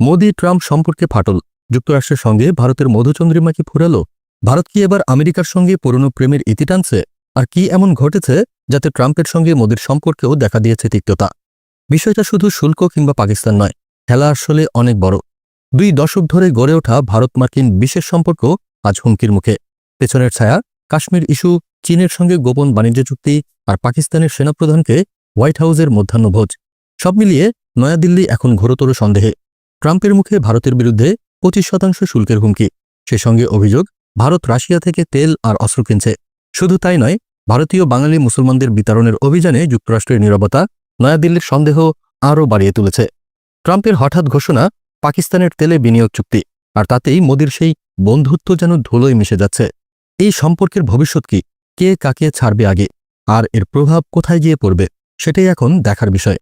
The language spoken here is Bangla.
মোদি, ট্রাম্প সম্পর্কে ফাটল যুক্তরাষ্ট্রের সঙ্গে ভারতের মধুচন্দ্রিমা কি ফুরালো? ভারত কি এবার আমেরিকার সঙ্গে পুরনো প্রেমের ইতি টানছে? আর কি এমন ঘটেছে যাতে ট্রাম্পের সঙ্গে মোদির সম্পর্কেও দেখা দিয়েছে তিক্ততা? বিষয়টা শুধু শুল্ক কিংবা পাকিস্তান নয়, খেলা আসলে অনেক বড়। দুই দশক ধরে গড়ে ওঠা ভারত মার্কিন বিশেষ সম্পর্ক আজ হুমকির মুখে। পেছনের ছায়া, কাশ্মীর ইস্যু, চীনের সঙ্গে গোপন বাণিজ্য চুক্তি আর পাকিস্তানের সেনাপ্রধানকে হোয়াইট হাউসের মধ্যাহ্নভোজ। সব মিলিয়ে নয়াদিল্লি এখন ঘোরতর সন্দেহে। ট্রাম্পের মুখে ভারতের বিরুদ্ধে পঁচিশ শতাংশ শুল্কের হুমকি। সে সঙ্গে অভিযোগ, ভারত রাশিয়া থেকে তেল আর অস্ত্র কিনছে। শুধু তাই নয়, ভারতীয় বাঙালি মুসলমানদের বিতরণের অভিযানে যুক্তরাষ্ট্রের নিরবতা নয়াদিল্লির সন্দেহ আরও বাড়িয়ে তুলেছে। ট্রাম্পের হঠাৎ ঘোষণা, পাকিস্তানের তেলে বিনিয়োগ চুক্তি, আর তাতেই মোদির সেই বন্ধুত্ব যেন ধুলোয় মিশে যাচ্ছে। এই সম্পর্কের ভবিষ্যৎ কি? কে কাকে ছাড়বে আগে? আর এর প্রভাব কোথায় গিয়ে পড়বে? সেটাই এখন দেখার বিষয়।